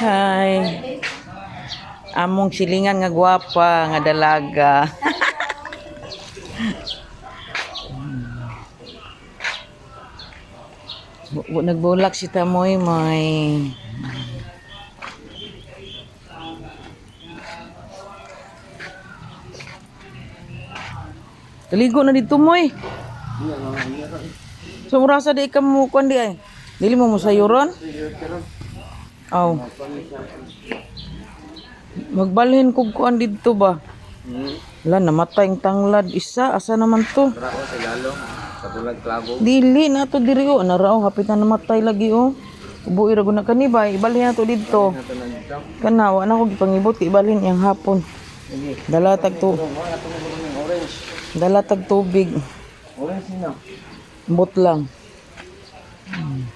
Hi. Among silingan nga gwapa nga dalaga. Bu- bu- Nagbulak si Tamoy Moy. Kaligo na dito Moy. So murasa di ka mo kuan di ay. Dili mo mo sayuron? Aw. Magbalhin kog kuan didto ba? Hmm. Lan namatay ang tanglad isa asa naman to? Bravo sa lalong sa bulag klabo. Dili na to diri oh. o na hapit na namatay lagi oh. o. Buhi ra guna kani ba ibalhin na to didto. Kana wa na ko gipangibot kay ibalhin yang hapon. Dalatag to. Dalatag tubig. Orange na. Bot lang. Hmm.